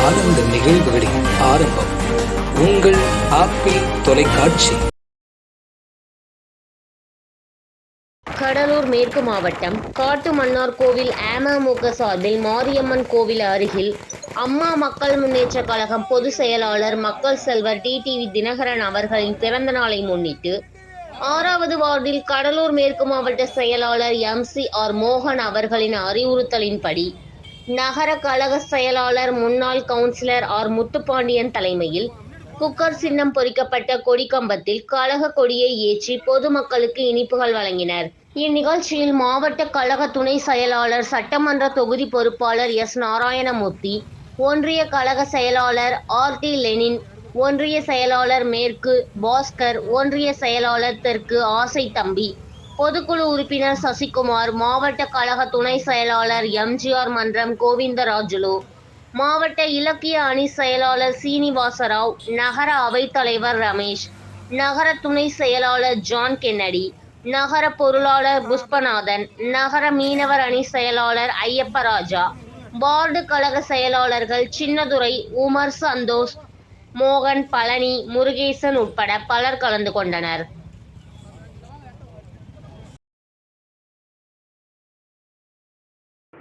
ஆனந்த நிகழ்வுகளின் ஆரம்பம். உங்கள் ஆப்பிள் தொலைக்காட்சி. கடலூர் மேற்கு மாவட்டம் காட்டுமன்னார் கோவில் அமமுக சார்பில் மாரியம்மன் கோவில் அருகில் அம்மா மக்கள் முன்னேற்ற கழகம் பொதுச் செயலாளர் மக்கள் செல்வர் டிடிவி தினகரன் அவர்களின் பிறந்த நாளை முன்னிட்டு ஆறாவது வார்டில் கடலூர் மேற்கு மாவட்ட செயலாளர் எம் சி ஆர் மோகன் அவர்களின் அறிவுறுத்தலின்படி நகர கழக செயலாளர் முன்னாள் கவுன்சிலர் ஆர். முத்துப்பாண்டியன் தலைமையில் குக்கர் சின்னம் பொறிக்கப்பட்ட கொடிக்கம்பத்தில் கழக கொடியை ஏற்றி பொதுமக்களுக்கு இனிப்புகள் வழங்கினர். இந்நிகழ்ச்சியில் மாவட்ட கழக துணை செயலாளர் சட்டமன்ற தொகுதி பொறுப்பாளர் எஸ். நாராயணமூர்த்தி ஒன்றிய கழக செயலாளர் ஆர். டி. லெனின் ஒன்றிய செயலாளர் மேற்கு பாஸ்கர் ஒன்றிய செயலாளர் தெற்கு ஆசை தம்பி பொதுக்குழு உறுப்பினர் சசிகுமார் மாவட்ட கழக துணை செயலாளர் எம்ஜிஆர் மன்றம் கோவிந்தராஜுலு மாவட்ட இலக்கிய அணி செயலாளர் சீனிவாசராவ் நகர அவைத்தலைவர் ரமேஷ் நகர துணை செயலாளர் ஜான் கென்னடி நகர பொருளாளர் புஷ்பநாதன் நகர மீனவர் அணி செயலாளர் ஐயப்பராஜா வார்டு கழக செயலாளர்கள் சின்னதுரை உமர் சந்தோஷ் மோகன் பழனி முருகேசன் உட்பட பலர் கலந்து கொண்டனர்.